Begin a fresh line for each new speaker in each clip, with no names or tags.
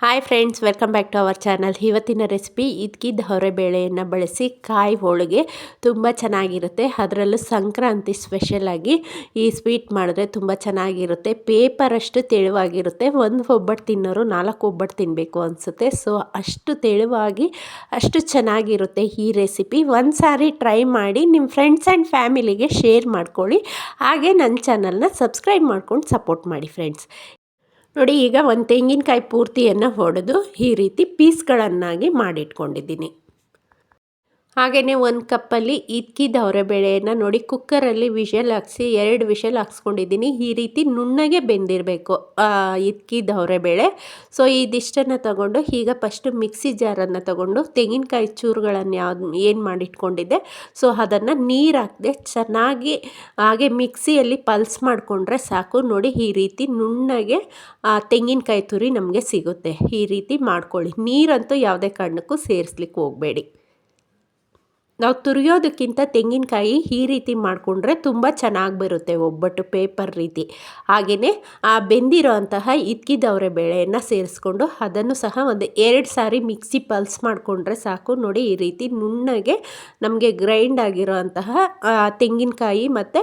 Hi friends welcome back to our channel ಇವತ್ತಿನ recipe ಇದ್ಕಿದ್ದ ಹೊರೆಬೇಳೆಯನ್ನು ಬಳಸಿ ಕಾಯಿ ಹೋಳಿಗೆ ತುಂಬ ಚೆನ್ನಾಗಿರುತ್ತೆ. ಅದರಲ್ಲೂ ಸಂಕ್ರಾಂತಿ ಸ್ಪೆಷಲಾಗಿ ಈ ಸ್ವೀಟ್ ಮಾಡಿದ್ರೆ ತುಂಬ ಚೆನ್ನಾಗಿರುತ್ತೆ. ಪೇಪರಷ್ಟು ತೆಳುವಾಗಿರುತ್ತೆ. ಒಂದು ಒಬ್ಬಟ್ಟು ತಿನ್ನೋರು ನಾಲ್ಕು ಒಬ್ಬಟ್ಟು ತಿನ್ನಬೇಕು ಅನಿಸುತ್ತೆ. ಸೊ ಅಷ್ಟು ತೆಳುವಾಗಿ, ಅಷ್ಟು ಚೆನ್ನಾಗಿರುತ್ತೆ ಈ ರೆಸಿಪಿ ಒಂದು ಸಾರಿ ಟ್ರೈ ಮಾಡಿ ನಿಮ್ಮ ಫ್ರೆಂಡ್ಸ್ ಆ್ಯಂಡ್ ಫ್ಯಾಮಿಲಿಗೆ ಶೇರ್ ಮಾಡ್ಕೊಳ್ಳಿ. ಹಾಗೆ ನನ್ನ ಚಾನಲ್ನ ಸಬ್ಸ್ಕ್ರೈಬ್ ಮಾಡ್ಕೊಂಡು ಸಪೋರ್ಟ್ ಮಾಡಿ ಫ್ರೆಂಡ್ಸ್ ನೋಡಿ ಈಗ ಒಂದು ತೆಂಗಿನಕಾಯಿ ಪೂರ್ತಿಯನ್ನು ಹೊಡೆದು ಈ ರೀತಿ ಪೀಸ್ಗಳನ್ನಾಗಿ ಮಾಡಿಟ್ಕೊಂಡಿದ್ದೀನಿ. ಹಾಗೆಯೇ ಒಂದು ಕಪ್ಪಲ್ಲಿ ಇದ್ಕಿದ್ದ ಬೇಳೆಯನ್ನು ನೋಡಿ ಕುಕ್ಕರಲ್ಲಿ ವಿಷಲ್ ಹಾಕ್ಸಿ ಎರಡು ವಿಷಲ್ ಹಾಕ್ಸ್ಕೊಂಡಿದ್ದೀನಿ ಈ ರೀತಿ ನುಣ್ಣಗೆ ಬೆಂದಿರಬೇಕು ಇದ್ಕಿದ್ದ ಬೇಳೆ ಸೊ ಇದಿಷ್ಟನ್ನು ತಗೊಂಡು ಈಗ ಫಸ್ಟು ಮಿಕ್ಸಿ ಜಾರನ್ನು ತಗೊಂಡು ತೆಂಗಿನಕಾಯಿ ಚೂರುಗಳನ್ನು ಯಾವ ಏನು ಮಾಡಿಟ್ಕೊಂಡಿದ್ದೆ. ಸೊ ಅದನ್ನು ನೀರು ಹಾಕದೆ ಚೆನ್ನಾಗಿ ಹಾಗೆ ಮಿಕ್ಸಿಯಲ್ಲಿ ಪಲ್ಸ್ ಮಾಡಿಕೊಂಡ್ರೆ ಸಾಕು. ನೋಡಿ ಈ ರೀತಿ ನುಣ್ಣಗೆ ತೆಂಗಿನಕಾಯಿ ತುರಿ ನಮಗೆ ಸಿಗುತ್ತೆ. ಈ ರೀತಿ ಮಾಡ್ಕೊಳ್ಳಿ. ನೀರಂತೂ ಯಾವುದೇ ಕಾರಣಕ್ಕೂ ಸೇರಿಸ್ಲಿಕ್ಕೆ ಹೋಗಬೇಡಿ. ನಾವು ತುರಿಯೋದಕ್ಕಿಂತ ತೆಂಗಿನಕಾಯಿ ಈ ರೀತಿ ಮಾಡಿಕೊಂಡ್ರೆ ತುಂಬ ಚೆನ್ನಾಗಿ ಬರುತ್ತೆ ಒಬ್ಬಟ್ಟು ಪೇಪರ್ ರೀತಿ. ಹಾಗೆಯೇ ಆ ಬೆಂದಿರೋ ಅಂತಹ ಇದ್ಕಿದ್ದವರೆ ಬೇಳೆಯನ್ನು ಸೇರಿಸ್ಕೊಂಡು ಅದನ್ನು ಸಹ ಒಂದು ಎರಡು ಸಾರಿ ಮಿಕ್ಸಿ ಪಲ್ಸ್ ಮಾಡಿಕೊಂಡ್ರೆ ಸಾಕು. ನೋಡಿ ಈ ರೀತಿ ನುಣ್ಣಗೆ ನಮಗೆ ಗ್ರೈಂಡ್ ಆಗಿರೋ ಅಂತಹ ತೆಂಗಿನಕಾಯಿ ಮತ್ತು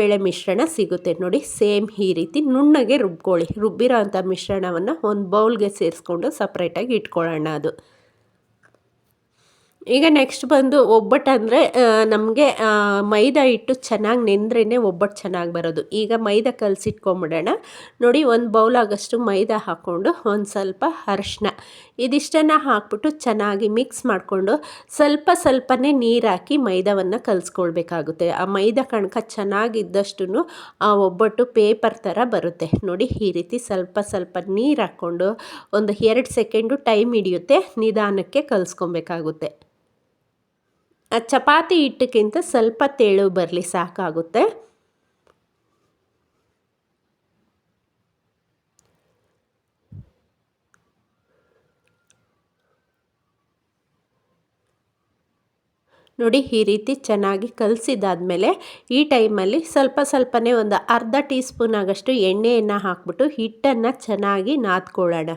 ಬೇಳೆ ಮಿಶ್ರಣ ಸಿಗುತ್ತೆ. ನೋಡಿ ಸೇಮ್ ಈ ರೀತಿ ನುಣ್ಣಗೆ ರುಬ್ಕೊಳ್ಳಿ. ರುಬ್ಬಿರೋ ಅಂಥ ಮಿಶ್ರಣವನ್ನು ಒಂದು ಬೌಲ್ಗೆ ಸೇರಿಸ್ಕೊಂಡು ಸಪ್ರೇಟಾಗಿ ಇಟ್ಕೊಳ್ಳೋಣ ಅದು. ಈಗ ನೆಕ್ಸ್ಟ್ ಬಂದು ಒಬ್ಬಟ್ಟು ಅಂದರೆ ನಮಗೆ ಮೈದಾ ಹಿಟ್ಟು ಚೆನ್ನಾಗಿ ನೆಂದ್ರೇ ಒಬ್ಬಟ್ಟು ಚೆನ್ನಾಗಿ ಬರೋದು. ಈಗ ಮೈದಾ ಕಲಸಿಟ್ಕೊಂಬಿಡೋಣ. ನೋಡಿ, ಒಂದು ಬೌಲ್ ಆಗೋಷ್ಟು ಮೈದಾ ಹಾಕ್ಕೊಂಡು ಒಂದು ಸ್ವಲ್ಪ ಅರಶಿನ. ಇದಿಷ್ಟನ್ನು ಹಾಕ್ಬಿಟ್ಟು ಚೆನ್ನಾಗಿ ಮಿಕ್ಸ್ ಮಾಡಿಕೊಂಡು ಸ್ವಲ್ಪ ಸ್ವಲ್ಪನೇ ನೀರು ಹಾಕಿ ಮೈದಾವನ್ನು ಕಲಿಸ್ಕೊಳ್ಬೇಕಾಗುತ್ತೆ. ಆ ಮೈದಾ ಕಣಕ ಚೆನ್ನಾಗಿದ್ದಷ್ಟು ಆ ಒಬ್ಬಟ್ಟು ಪೇಪರ್ ಥರ ಬರುತ್ತೆ. ನೋಡಿ, ಈ ರೀತಿ ಸ್ವಲ್ಪ ಸ್ವಲ್ಪ ನೀರು ಹಾಕ್ಕೊಂಡು ಒಂದು ಎರಡು ಸೆಕೆಂಡು ಟೈಮ್ ಹಿಡಿಯುತ್ತೆ. ನಿಧಾನಕ್ಕೆ ಕಲಿಸ್ಕೊಬೇಕಾಗುತ್ತೆ. ಚಪಾತಿ ಹಿಟ್ಟಕ್ಕಿಂತ ಸ್ವಲ್ಪ ತೆಳು ಬರಲಿ ಸಾಕಾಗುತ್ತೆ. ನೋಡಿ ಈ ರೀತಿ ಚೆನ್ನಾಗಿ ಕಲಸಿದಾದ್ಮೇಲೆ ಈ ಟೈಮಲ್ಲಿ ಸ್ವಲ್ಪ ಸ್ವಲ್ಪನೇ ಒಂದು ಅರ್ಧ ಟೀ ಸ್ಪೂನ್ ಆಗಷ್ಟು ಎಣ್ಣೆಯನ್ನು ಹಾಕ್ಬಿಟ್ಟು ಹಿಟ್ಟನ್ನು ಚೆನ್ನಾಗಿ ನಾದ್ಕೊಳ್ಳೋಣ.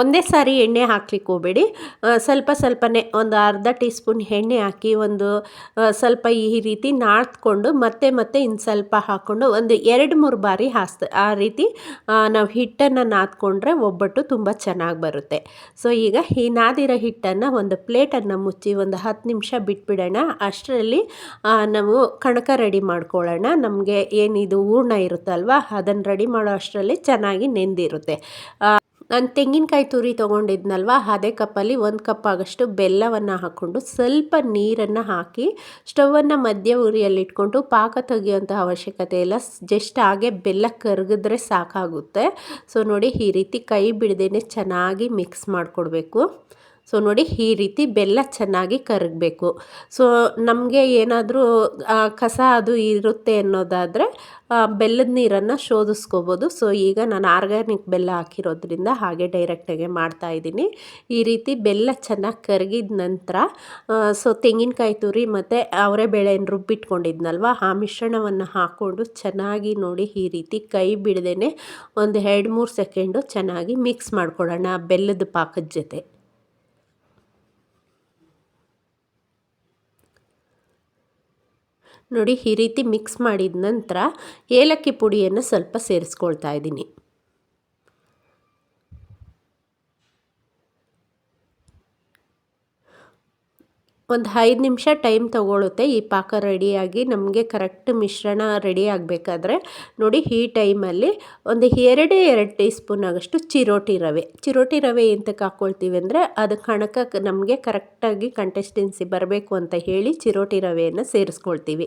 ಒಂದೇ ಸಾರಿ ಎಣ್ಣೆ ಹಾಕ್ಲಿಕ್ಕೆ ಹೋಗಬೇಡಿ. ಸ್ವಲ್ಪ ಸ್ವಲ್ಪನೇ ಒಂದು ಅರ್ಧ ಟೀ ಸ್ಪೂನ್ ಎಣ್ಣೆ ಹಾಕಿ ಒಂದು ಸ್ವಲ್ಪ ಈ ರೀತಿ ನಾದ್ಕೊಂಡು ಮತ್ತೆ ಮತ್ತೆ ಇನ್ನು ಸ್ವಲ್ಪ ಹಾಕ್ಕೊಂಡು ಒಂದು ಎರಡು ಮೂರು ಬಾರಿ ಹಾಸ್ತ, ಆ ರೀತಿ ನಾವು ಹಿಟ್ಟನ್ನು ನಾದ್ಕೊಂಡ್ರೆ ಒಬ್ಬಟ್ಟು ತುಂಬ ಚೆನ್ನಾಗಿ ಬರುತ್ತೆ. ಸೊ, ಈಗ ಈ ನಾದಿರೋ ಹಿಟ್ಟನ್ನು ಒಂದು ಪ್ಲೇಟನ್ನು ಮುಚ್ಚಿ ಒಂದು ಹತ್ತು ನಿಮಿಷ ಬಿಟ್ಬಿಡೋಣ. ಅಷ್ಟರಲ್ಲಿ ನಾವು ಕಣಕ ರೆಡಿ ಮಾಡ್ಕೊಳ್ಳೋಣ. ನಮಗೆ ಏನಿದು ಹೂರ್ಣ ಇರುತ್ತಲ್ವ, ಅದನ್ನು ರೆಡಿ ಮಾಡೋ ಅಷ್ಟರಲ್ಲಿ ಚೆನ್ನಾಗಿ ನೆಂದಿರುತ್ತೆ. ನಾನು ತೆಂಗಿನಕಾಯಿ ತುರಿ ತೊಗೊಂಡಿದ್ನಲ್ವ, ಅದೇ ಕಪ್ಪಲ್ಲಿ ಒಂದು ಕಪ್ ಆಗಷ್ಟು ಬೆಲ್ಲವನ್ನು ಹಾಕ್ಕೊಂಡು ಸ್ವಲ್ಪ ನೀರನ್ನು ಹಾಕಿ ಸ್ಟವನ್ನು ಮಧ್ಯ ಉರಿಯಲ್ಲಿಟ್ಕೊಂಡು ಪಾಕ ತೆಗಿಯೋಂಥ ಅವಶ್ಯಕತೆ ಇಲ್ಲ. ಜಸ್ಟ್ ಹಾಗೆ ಬೆಲ್ಲ ಕರಗಿದ್ರೆ ಸಾಕಾಗುತ್ತೆ. ಸೊ ನೋಡಿ ಈ ರೀತಿ ಕೈ ಬಿಡದೇ ಚೆನ್ನಾಗಿ ಮಿಕ್ಸ್ ಮಾಡಿಕೊಡ್ಬೇಕು. ಸೊ ನೋಡಿ ಈ ರೀತಿ ಬೆಲ್ಲ ಚೆನ್ನಾಗಿ ಕರಗಬೇಕು. ಸೊ ನಮಗೆ ಏನಾದರೂ ಕಸ ಅದು ಇರುತ್ತೆ ಅನ್ನೋದಾದರೆ ಬೆಲ್ಲದ ನೀರನ್ನು ಶೋಧಿಸ್ಕೋಬೋದು. ಸೊ ಈಗ ನಾನು ಆರ್ಗ್ಯಾನಿಕ್ ಬೆಲ್ಲ ಹಾಕಿರೋದ್ರಿಂದ ಹಾಗೆ ಡೈರೆಕ್ಟಾಗೆ ಮಾಡ್ತಾಯಿದ್ದೀನಿ ಈ ರೀತಿ ಬೆಲ್ಲ ಚೆನ್ನಾಗಿ ಕರಗಿದ ನಂತರ ಸೊ ತೆಂಗಿನಕಾಯಿ ತುರಿ ಮತ್ತು ಅವರೇ ಬೇಳೆಯನ್ನು ರುಬ್ಬಿಟ್ಕೊಂಡಿದ್ನಲ್ವ, ಆ ಮಿಶ್ರಣವನ್ನು ಹಾಕ್ಕೊಂಡು ಚೆನ್ನಾಗಿ ನೋಡಿ ಈ ರೀತಿ ಕೈ ಬಿಡದೇ ಒಂದು ಎರಡು ಮೂರು ಸೆಕೆಂಡು ಚೆನ್ನಾಗಿ ಮಿಕ್ಸ್ ಮಾಡ್ಕೊಳ್ಳೋಣ ಬೆಲ್ಲದ ಪಾಕದ ಜೊತೆ. ನೋಡಿ ಈ ರೀತಿ ಮಿಕ್ಸ್ ಮಾಡಿದ ನಂತರ ಏಲಕ್ಕಿ ಪುಡಿಯನ್ನು ಸ್ವಲ್ಪ ಸೇರಿಸ್ಕೊಳ್ತಾ ಇದ್ದೀನಿ. ಒಂದು ಐದು ನಿಮಿಷ ಟೈಮ್ ತೊಗೊಳುತ್ತೆ. ಈ ಪಾಕ ರೆಡಿಯಾಗಿ ನಮಗೆ ಕರೆಕ್ಟ್ ಮಿಶ್ರಣ ರೆಡಿ ಆಗಬೇಕಾದ್ರೆ ನೋಡಿ ಈ ಟೈಮಲ್ಲಿ ಒಂದು ಎರಡೇ ಎರಡು ಟೀ ಸ್ಪೂನ್ ಆಗಷ್ಟು ಚಿರೋಟಿ ರವೆ. ಚಿರೋಟಿ ರವೆ ಎಂತಕ್ಕೆ ಹಾಕ್ಕೊಳ್ತೀವಿ ಅಂದರೆ ಅದು ಕಣಕ ನಮಗೆ ಕರೆಕ್ಟಾಗಿ ಕಂಟೆಸ್ಟೆನ್ಸಿ ಬರಬೇಕು ಅಂತ ಹೇಳಿ ಚಿರೋಟಿ ರವೆಯನ್ನು ಸೇರಿಸ್ಕೊಳ್ತೀವಿ.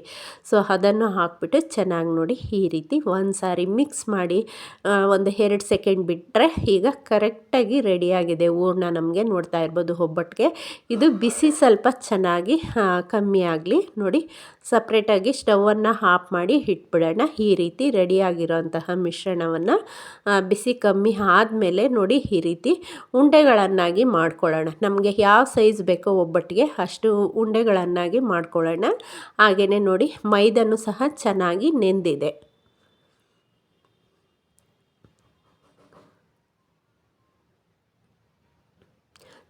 ಸೊ ಅದನ್ನು ಹಾಕ್ಬಿಟ್ಟು ಚೆನ್ನಾಗಿ ನೋಡಿ ಈ ರೀತಿ ಒಂದು ಸಾರಿ ಮಿಕ್ಸ್ ಮಾಡಿ ಒಂದು ಎರಡು ಸೆಕೆಂಡ್ ಬಿಟ್ಟರೆ ಈಗ ಕರೆಕ್ಟಾಗಿ ರೆಡಿಯಾಗಿದೆ. ಹೂರ್ಣ ನಮಗೆ ನೋಡ್ತಾ ಇರ್ಬೋದು ಒಬ್ಬಟ್ಟಿಗೆ. ಇದು ಬಿಸಿ ಸ್ವಲ್ಪ ಚೆನ್ನಾಗಿ ಕಮ್ಮಿ ಆಗಲಿ. ನೋಡಿ ಸಪ್ರೇಟಾಗಿ ಸ್ಟವನ್ನು ಆಫ್ ಮಾಡಿ ಇಟ್ಬಿಡೋಣ. ಈ ರೀತಿ ರೆಡಿಯಾಗಿರೋಂತಹ ಮಿಶ್ರಣವನ್ನು ಬಿಸಿ ಕಮ್ಮಿ ಆದಮೇಲೆ ನೋಡಿ ಈ ರೀತಿ ಉಂಡೆಗಳನ್ನಾಗಿ ಮಾಡ್ಕೊಳ್ಳೋಣ. ನಮಗೆ ಯಾವ ಸೈಜ್ ಬೇಕೋ ಒಬ್ಬಟ್ಟಿಗೆ ಅಷ್ಟು ಉಂಡೆಗಳನ್ನಾಗಿ ಮಾಡ್ಕೊಳ್ಳೋಣ. ಹಾಗೆಯೇ ನೋಡಿ ಮೈದನ್ನು ಸಹ ಚೆನ್ನಾಗಿ ನೆಂದಿದೆ.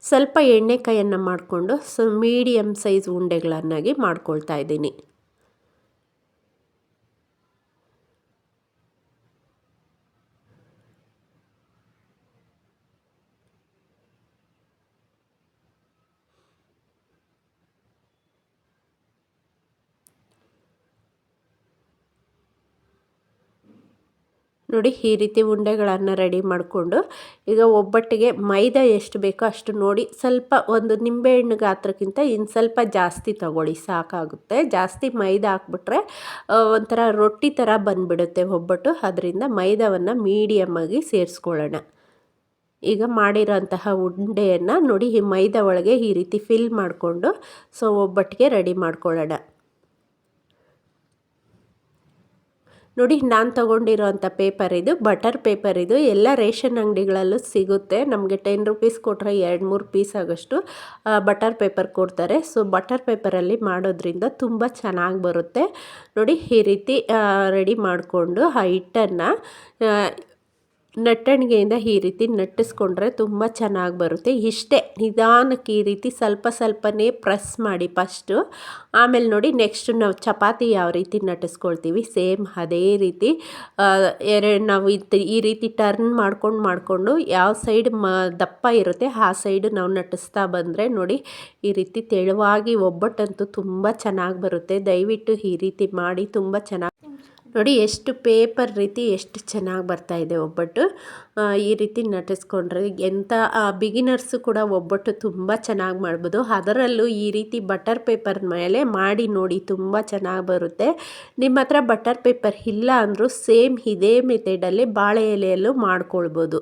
ಸ್ವಲ್ಪ ಎಣ್ಣೆಕಾಯನ್ನು ಮಾಡಿಕೊಂಡು ಸೊ ಮೀಡಿಯಮ್ ಸೈಜ್ ಉಂಡೆಗಳನ್ನಾಗಿ ಮಾಡ್ಕೊಳ್ತಾ ಇದ್ದೀನಿ. ನೋಡಿ ಈ ರೀತಿ ಉಂಡೆಗಳನ್ನು ರೆಡಿ ಮಾಡಿಕೊಂಡು, ಈಗ ಒಬ್ಬಟ್ಟಿಗೆ ಮೈದಾ ಎಷ್ಟು ಬೇಕೋ ಅಷ್ಟು ನೋಡಿ ಸ್ವಲ್ಪ ಒಂದು ನಿಂಬೆಹಣ್ಣು ಗಾತ್ರಕ್ಕಿಂತ ಇನ್ನು ಸ್ವಲ್ಪ ಜಾಸ್ತಿ ತಗೊಳ್ಳಿ, ಸಾಕಾಗುತ್ತೆ. ಜಾಸ್ತಿ ಮೈದಾ ಹಾಕ್ಬಿಟ್ರೆ ಒಂಥರ ರೊಟ್ಟಿ ಥರ ಬಂದುಬಿಡುತ್ತೆ ಒಬ್ಬಟ್ಟು. ಅದರಿಂದ ಮೈದಾವನ್ನು ಮೀಡಿಯಮ್ಮಾಗಿ ಸೇರಿಸ್ಕೊಳ್ಳೋಣ. ಈಗ ಮಾಡಿರೋಂತಹ ಉಂಡೆಯನ್ನು ನೋಡಿ ಈ ಮೈದಾ ಒಳಗೆ ಈ ರೀತಿ ಫಿಲ್ ಮಾಡಿಕೊಂಡು ಸೊ ಒಬ್ಬಟ್ಟಿಗೆ ರೆಡಿ ಮಾಡ್ಕೊಳ್ಳೋಣ. ನೋಡಿ, ನಾನು ತೊಗೊಂಡಿರೋಂಥ ಪೇಪರ್ ಇದು ಬಟರ್ ಪೇಪರ್ ಇದು, ಎಲ್ಲ ರೇಷನ್ ಅಂಗಡಿಗಳಲ್ಲೂ ಸಿಗುತ್ತೆ. ನಮಗೆ ಟೆನ್ ರುಪೀಸ್ ಕೊಟ್ಟರೆ ಎರಡು ಮೂರು ಪೀಸ್ ಆಗೋಷ್ಟು ಬಟರ್ ಪೇಪರ್ ಕೊಡ್ತಾರೆ. ಸೊ ಬಟರ್ ಪೇಪರಲ್ಲಿ ಮಾಡೋದ್ರಿಂದ ತುಂಬ ಚೆನ್ನಾಗಿ ಬರುತ್ತೆ. ನೋಡಿ, ಈ ರೀತಿ ರೆಡಿ ಮಾಡಿಕೊಂಡು ಆ ಹಿಟ್ಟನ್ನು ನಟ್ಟಣಿಗೆಯಿಂದ ಈ ರೀತಿ ನಟ್ಟಿಸ್ಕೊಂಡ್ರೆ ತುಂಬ ಚೆನ್ನಾಗಿ ಬರುತ್ತೆ. ಇಷ್ಟೇ ನಿಧಾನಕ್ಕೆ ಈ ರೀತಿ ಸ್ವಲ್ಪ ಸ್ವಲ್ಪನೇ ಪ್ರೆಸ್ ಮಾಡಿ ಫಸ್ಟು. ಆಮೇಲೆ ನೋಡಿ ನೆಕ್ಸ್ಟ್ ನಾವು ಚಪಾತಿ ಯಾವ ರೀತಿ ನಟಿಸ್ಕೊಳ್ತೀವಿ. ಸೇಮ್ ಅದೇ ರೀತಿ ಎರಡು ನಾವು ಈ ರೀತಿ ಟರ್ನ್ ಮಾಡ್ಕೊಂಡು ಮಾಡಿಕೊಂಡು ಯಾವ ಸೈಡ್ ಮ, ದಪ್ಪ ಇರುತ್ತೆ ಆ ಸೈಡು ನಾವು ನಟಿಸ್ತಾ ಬಂದರೆ ನೋಡಿ ಈ ರೀತಿ ತೆಳುವಾಗಿ ಒಬ್ಬಟ್ಟಂತೂ ತುಂಬ ಚೆನ್ನಾಗಿ ಬರುತ್ತೆ. ದಯವಿಟ್ಟು ಈ ರೀತಿ ಮಾಡಿ ತುಂಬ ಚೆನ್ನಾಗಿ ನೋಡಿ ಎಷ್ಟು ಪೇಪರ್ ರೀತಿ ಎಷ್ಟು ಚೆನ್ನಾಗಿ ಬರ್ತಾ ಇದೆ ಒಬ್ಬಟ್ಟು. ಈ ರೀತಿ ನಟಿಸ್ಕೊಂಡ್ರೆ ಎಂಥ ಬಿಗಿನರ್ಸು ಕೂಡ ಒಬ್ಬಟ್ಟು ತುಂಬ ಚೆನ್ನಾಗಿ ಮಾಡ್ಬೋದು. ಅದರಲ್ಲೂ ಈ ರೀತಿ ಬಟರ್ ಪೇಪರ್ ಮೇಲೆ ಮಾಡಿ ನೋಡಿ ತುಂಬ ಚೆನ್ನಾಗಿ ಬರುತ್ತೆ. ನಿಮ್ಮ ಹತ್ರ ಬಟರ್ ಪೇಪರ್ ಇಲ್ಲ ಅಂದರೂ ಸೇಮ್ ಇದೇ ಮೆಥಡಲ್ಲಿ ಬಾಳೆ ಎಲೆಯಲ್ಲೂ ಮಾಡ್ಕೊಳ್ಬೋದು.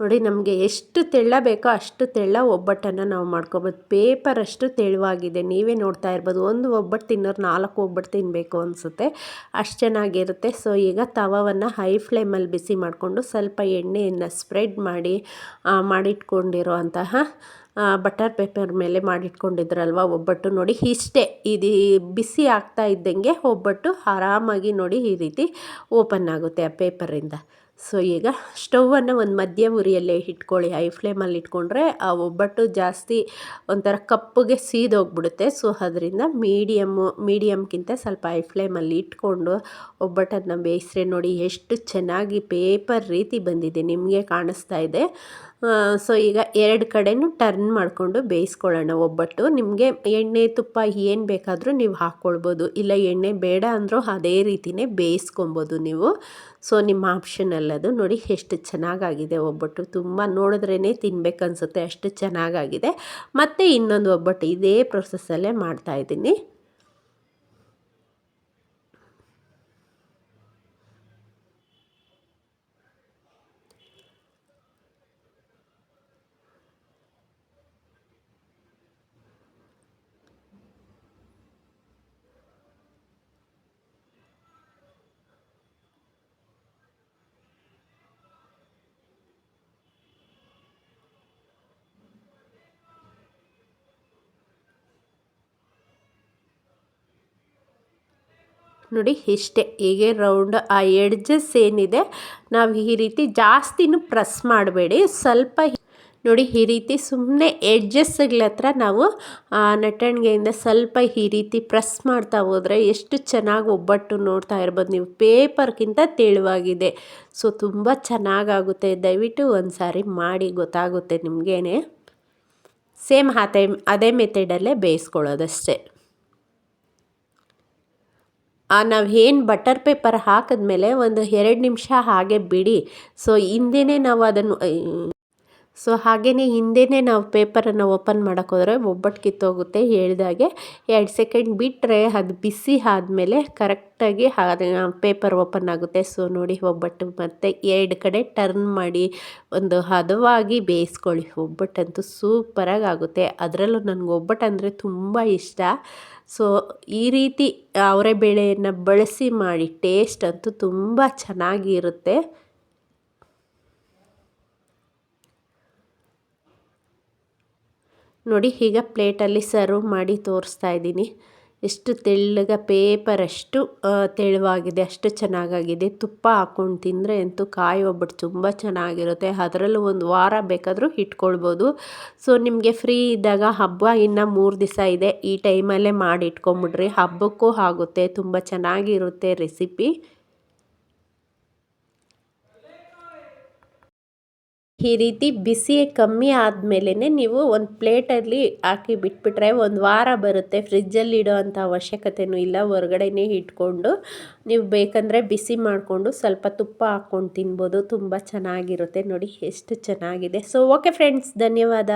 ನೋಡಿ, ನಮಗೆ ಎಷ್ಟು ತೆಳ್ಳ ಬೇಕೋ ಅಷ್ಟು ತೆಳ್ಳ ಒಬ್ಬಟ್ಟನ್ನು ನಾವು ಮಾಡ್ಕೊಬೋದು. ಪೇಪರ್ ಅಷ್ಟು ತೆಳುವಾಗಿದೆ. ನೀವೇ ನೋಡ್ತಾ ಇರ್ಬೋದು. ಒಂದು ಒಬ್ಬಟ್ಟು ತಿನ್ನೋರು ನಾಲ್ಕು ಒಬ್ಬಟ್ಟು ತಿನ್ನಬೇಕು ಅನಿಸುತ್ತೆ. ಅಷ್ಟು ಚೆನ್ನಾಗಿರುತ್ತೆ. ಸೊ, ಈಗ ತವವನ್ನು ಹೈ ಫ್ಲೇಮಲ್ಲಿ ಬಿಸಿ ಮಾಡಿಕೊಂಡು ಸ್ವಲ್ಪ ಎಣ್ಣೆಯನ್ನು ಸ್ಪ್ರೆಡ್ ಮಾಡಿ ಮಾಡಿಟ್ಕೊಂಡಿರೋ ಅಂತಹ ಬಟರ್ ಪೇಪರ್ ಮೇಲೆ ಮಾಡಿಟ್ಕೊಂಡಿದ್ರಲ್ವ ಒಬ್ಬಟ್ಟು ನೋಡಿ. ಇಷ್ಟೇ. ಇದು ಬಿಸಿ ಆಗ್ತಾ ಇದ್ದಂಗೆ ಒಬ್ಬಟ್ಟು ಆರಾಮಾಗಿ ನೋಡಿ ಈ ರೀತಿ ಓಪನ್ ಆಗುತ್ತೆ ಆ ಪೇಪರಿಂದ ಸೊ ಈಗ ಸ್ಟವನ್ನು ಒಂದು ಮಧ್ಯ ಉರಿಯಲ್ಲೇ ಇಟ್ಕೊಳ್ಳಿ. ಹೈ ಫ್ಲೇಮಲ್ಲಿ ಇಟ್ಕೊಂಡ್ರೆ ಆ ಒಬ್ಬಟ್ಟು ಜಾಸ್ತಿ ಒಂಥರ ಕಪ್ಪಗೆ ಸೀದೋಗ್ಬಿಡುತ್ತೆ. ಸೊ ಅದರಿಂದ ಮೀಡಿಯಮ್ಮು ಮೀಡಿಯಮ್ಗಿಂತ ಸ್ವಲ್ಪ ಹೈ ಫ್ಲೇಮಲ್ಲಿ ಇಟ್ಕೊಂಡು ಒಬ್ಬಟ್ಟನ್ನು ಬೇಯಿಸ್ರೆ ನೋಡಿ ಎಷ್ಟು ಚೆನ್ನಾಗಿ ಪೇಪರ್ ರೀತಿ ಬಂದಿದೆ. ನಿಮಗೆ ಕಾಣಿಸ್ತಾ ಇದೆ. ಸೊ ಈಗ ಎರಡು ಕಡೆನೂ ಟರ್ನ್ ಮಾಡಿಕೊಂಡು ಬೇಯಿಸ್ಕೊಳ್ಳೋಣ ಒಬ್ಬಟ್ಟು. ನಿಮಗೆ ಎಣ್ಣೆ ತುಪ್ಪ ಏನು ಬೇಕಾದರೂ ನೀವು ಹಾಕ್ಕೊಳ್ಬೋದು. ಇಲ್ಲ ಎಣ್ಣೆ ಬೇಡ ಅಂದರೂ ಅದೇ ರೀತಿಯೇ ಬೇಯಿಸ್ಕೊಬೋದು ನೀವು. ಸೊ ನಿಮ್ಮ ಆಪ್ಷನ್ ಅಲ್ಲದು ನೋಡಿ ಎಷ್ಟು ಚೆನ್ನಾಗಾಗಿದೆ ಒಬ್ಬಟ್ಟು. ತುಂಬ ನೋಡಿದ್ರೇ ತಿನ್ಬೇಕನ್ಸುತ್ತೆ, ಅಷ್ಟು ಚೆನ್ನಾಗಾಗಿದೆ. ಮತ್ತು ಇನ್ನೊಂದು ಒಬ್ಬಟ್ಟು ಇದೇ ಪ್ರೊಸೆಸ್ಸಲ್ಲೇ ಮಾಡ್ತಾಯಿದ್ದೀನಿ ನೋಡಿ, ಇಷ್ಟೇ. ಹೀಗೆ ರೌಂಡ್ ಆ ಎಡ್ಜಸ್ ಏನಿದೆ, ನಾವು ಈ ರೀತಿ ಜಾಸ್ತಿನೂ ಪ್ರೆಸ್ ಮಾಡಬೇಡಿ. ಸ್ವಲ್ಪ ನೋಡಿ, ಈ ರೀತಿ ಸುಮ್ಮನೆ ಎಡ್ಜಸ್ಗಳ ಹತ್ರ ನಾವು ನಟಣಿಗೆಯಿಂದ ಸ್ವಲ್ಪ ಈ ರೀತಿ ಪ್ರೆಸ್ ಮಾಡ್ತಾ ಹೋದರೆ ಎಷ್ಟು ಚೆನ್ನಾಗಿ ಒಬ್ಬಟ್ಟು ನೋಡ್ತಾ ಇರ್ಬೋದು. ನೀವು ಪೇಪರ್ಗಿಂತ ತೆಳುವಾಗಿದೆ. ಸೊ ತುಂಬ ಚೆನ್ನಾಗಾಗುತ್ತೆ. ದಯವಿಟ್ಟು ಒಂದು ಸಾರಿ ಮಾಡಿ, ಗೊತ್ತಾಗುತ್ತೆ ನಿಮಗೇನೆ. ಸೇಮ್ ಅದೇ ಅದೇ ಮೆಥಡಲ್ಲೇ ಬೇಯಿಸ್ಕೊಳ್ಳೋದಷ್ಟೇ. ನಾವು ಏನು ಬಟರ್ ಪೇಪರ್ ಹಾಕಿದ್ಮೇಲೆ ಒಂದು ಎರಡು ನಿಮಿಷ ಹಾಗೆ ಬಿಡಿ. ಸೊ ಹಿಂದೆಯೇ ನಾವು ಅದನ್ನು ಸೊ ಹಾಗೆಯೇ ಹಿಂದೆಯೇ ನಾವು ಪೇಪರನ್ನು ಓಪನ್ ಮಾಡೋಕ್ಕೆ ಹೋದರೆ ಒಬ್ಬಟ್ಟು ಕಿತ್ತೋಗುತ್ತೆ ಹೇಳಿದಾಗೆ. ಎರಡು ಸೆಕೆಂಡ್ ಬಿಟ್ಟರೆ ಅದು ಬಿಸಿ ಆದಮೇಲೆ ಕರೆಕ್ಟಾಗಿ ಪೇಪರ್ ಓಪನ್ ಆಗುತ್ತೆ. ಸೊ ನೋಡಿ ಒಬ್ಬಟ್ಟು ಮತ್ತು ಎರಡು ಕಡೆ ಟರ್ನ್ ಮಾಡಿ ಒಂದು ಹದವಾಗಿ ಬೇಯಿಸ್ಕೊಳ್ಳಿ. ಒಬ್ಬಟ್ಟಂತೂ ಸೂಪರಾಗಿ ಆಗುತ್ತೆ. ಅದರಲ್ಲೂ ನನಗೆ ಒಬ್ಬಟ್ಟು ಅಂದರೆ ತುಂಬ ಇಷ್ಟ. ಸೊ ಈ ರೀತಿ ಅವರೆ ಬೇಳೆಯನ್ನು ಬಳಸಿ ಮಾಡಿ ಟೇಸ್ಟ್ ಅಂತೂ ತುಂಬ ಚೆನ್ನಾಗಿರುತ್ತೆ. ನೋಡಿ, ಈಗ ಪ್ಲೇಟಲ್ಲಿ ಸರ್ವ್ ಮಾಡಿ ತೋರಿಸ್ತಾ ಇದ್ದೀನಿ. ಎಷ್ಟು ತೆಳ್ಳಗೆ ಪೇಪರ್ ಅಷ್ಟು ತೆಳುವಾಗಿದೆ, ಅಷ್ಟು ಚೆನ್ನಾಗಾಗಿದೆ. ತುಪ್ಪ ಹಾಕ್ಕೊಂಡು ತಿಂದರೆ ಅಂತೂ ಕಾಯಿ ಒಬ್ಬಟ್ಟು ತುಂಬ ಚೆನ್ನಾಗಿರುತ್ತೆ. ಅದರಲ್ಲೂ ಒಂದು ವಾರ ಬೇಕಾದರೂ ಇಟ್ಕೊಳ್ಬೋದು. ಸೊ ನಿಮಗೆ ಫ್ರೀ ಇದ್ದಾಗ ಹಬ್ಬ ಇನ್ನು ಮೂರು ದಿವಸ ಇದೆ. ಈ ಟೈಮಲ್ಲೇ ಮಾಡಿ ಇಟ್ಕೊಂಬಿಡ್ರಿ ಹಬ್ಬಕ್ಕೂ ಆಗುತ್ತೆ. ತುಂಬ ಚೆನ್ನಾಗಿರುತ್ತೆ ರೆಸಿಪಿ ಈ ರೀತಿ ಬಿಸಿ ಕಮ್ಮಿ ಆದಮೇಲೆ ನೀವು ಒಂದು ಪ್ಲೇಟಲ್ಲಿ ಹಾಕಿ ಬಿಟ್ಬಿಟ್ರೆ ಒಂದು ವಾರ ಬರುತ್ತೆ. ಫ್ರಿಜ್ಜಲ್ಲಿ ಇಡೋ ಅಂಥ ಅವಶ್ಯಕತೆಯೂ ಇಲ್ಲ. ಹೊರಗಡೆನೇ ಇಟ್ಕೊಂಡು ನೀವು ಬೇಕಂದರೆ ಬಿಸಿ ಮಾಡಿಕೊಂಡು ಸ್ವಲ್ಪ ತುಪ್ಪ ಹಾಕ್ಕೊಂಡು ತಿನ್ಬೋದು. ತುಂಬ ಚೆನ್ನಾಗಿರುತ್ತೆ. ನೋಡಿ ಎಷ್ಟು ಚೆನ್ನಾಗಿದೆ. ಸೊ ಓಕೆ ಫ್ರೆಂಡ್ಸ್ ಧನ್ಯವಾದ.